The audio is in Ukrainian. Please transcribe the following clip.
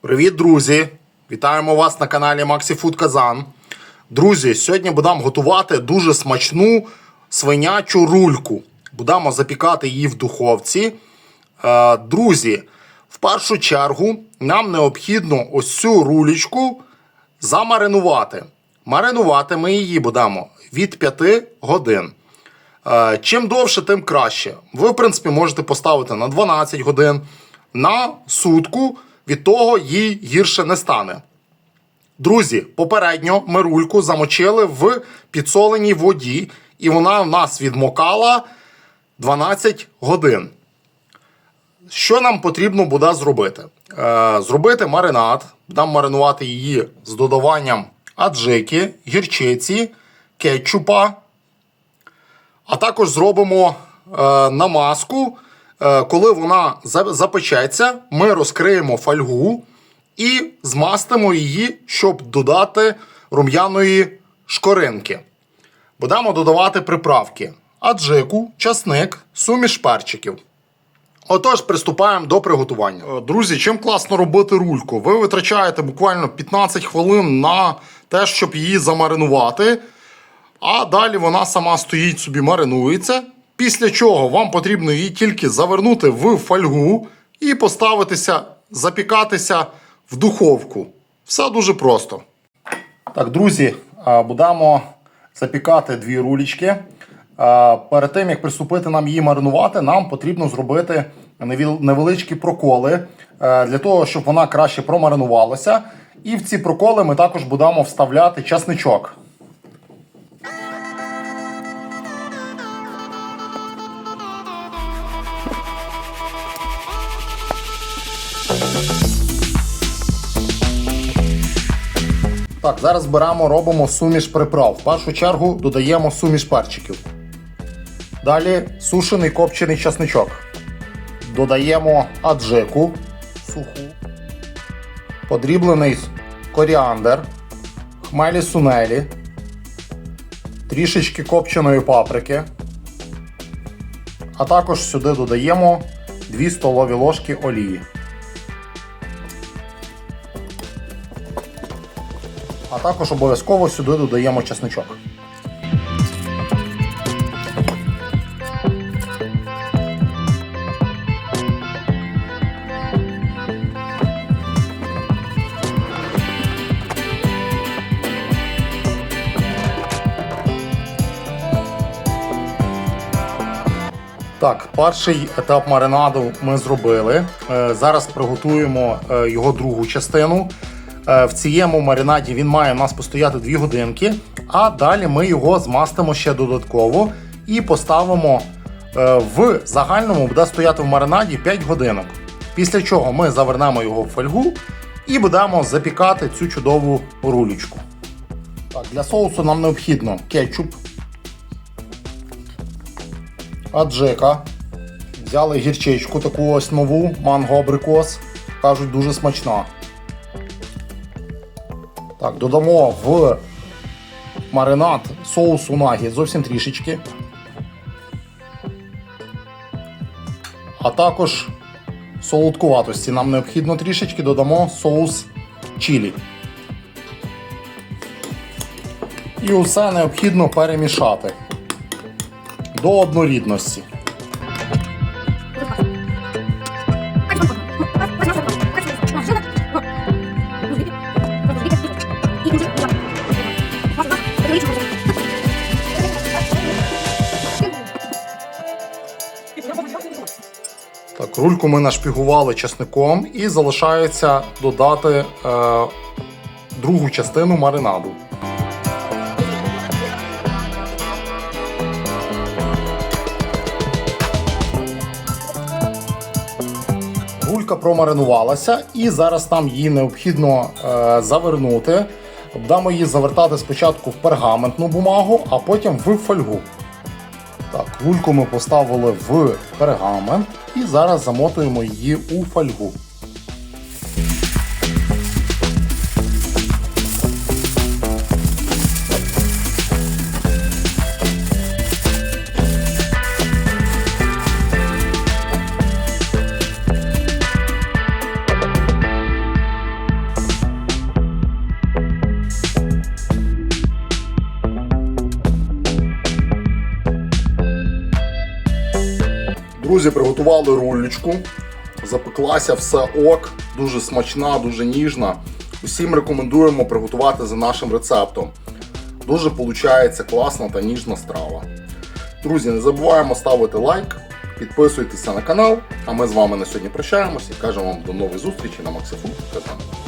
Привіт, друзі! Вітаємо вас на каналі Maxi Food Казан. Друзі, сьогодні будемо готувати дуже смачну свинячу рульку. Будемо запікати її в духовці. Е, Друзі, в першу чергу нам необхідно ось цю рулечку замаринувати. Маринувати ми її будемо від 5 годин. Е, Чим довше, тим краще. Ви, в принципі, можете поставити на 12 годин, на сутку, від того їй гірше не стане. Друзі, попередньо ми рульку замочили в підсоленій воді, і вона в нас відмокала 12 годин. Що нам потрібно буде зробити? Е, зробити маринад. Будемо маринувати її з додаванням аджики, гірчиці, кетчупа. А також зробимо е, намазку. Е, коли вона запечеться, ми розкриємо фольгу і змастимо її, щоб додати рум'яної шкоринки. Будемо додавати приправки: аджику, часник, суміш перчиків. Отож, приступаємо до приготування. Е, Друзі, чим класно робити рульку? Ви витрачаєте буквально 15 хвилин на те, щоб її замаринувати. А далі вона сама стоїть собі, маринується. Після чого вам потрібно її тільки завернути в фольгу і поставитися, запікатися в духовку. Все дуже просто. Так, друзі, будемо запікати дві рулічки. Перед тим як приступити нам її маринувати, нам потрібно зробити невеличкі проколи для того, щоб вона краще промаринувалася. І в ці проколи ми також будемо вставляти часничок. Так, зараз беремо, робимо суміш приправ. В першу чергу додаємо суміш перчиків. Далі сушений копчений часничок. Додаємо аджику суху, подріблений коріандр, хмелі сунелі, трішечки копченої паприки. А також сюди додаємо 2 столові ложки олії. А також обов'язково сюди додаємо чесничок. Так, перший етап маринаду ми зробили. Е, Зараз приготуємо е, його другу частину. Е, В цьому маринаді він має у нас постояти 2 годинки, а далі ми його змастимо ще додатково і поставимо е, в загальному буде стояти в маринаді 5 годинок. Після чого ми завернемо його в фольгу і будемо запікати цю чудову рулечку. Так, для соусу нам необхідно кетчуп, аджика. Взяли гірчичку таку ось нову, манго абрикос. Кажуть, дуже смачна. Так, додамо в маринад соусу нагі зовсім трішечки. А також солодкуватості нам необхідно трішечки додамо соус чилі. І усе необхідно перемішати до однорідності. Рульку ми нашпігували чесником і залишається додати е, другу частину маринаду. Рулька промаринувалася, і зараз нам її необхідно е, завернути. Будемо її завертати спочатку в пергаментну бумагу, а потім в фольгу. Так, рульку ми поставили в пергамент і зараз замотуємо її у фольгу. Друзі, приготували рулечку. Запеклася все ок, дуже смачна, дуже ніжна. Усім рекомендуємо приготувати за нашим рецептом. Дуже виходить класна та ніжна страва. Друзі, не забуваємо ставити лайк, підписуйтеся на канал. А ми з вами на сьогодні прощаємося і кажемо вам до нових зустрічей на Максифуд Казан.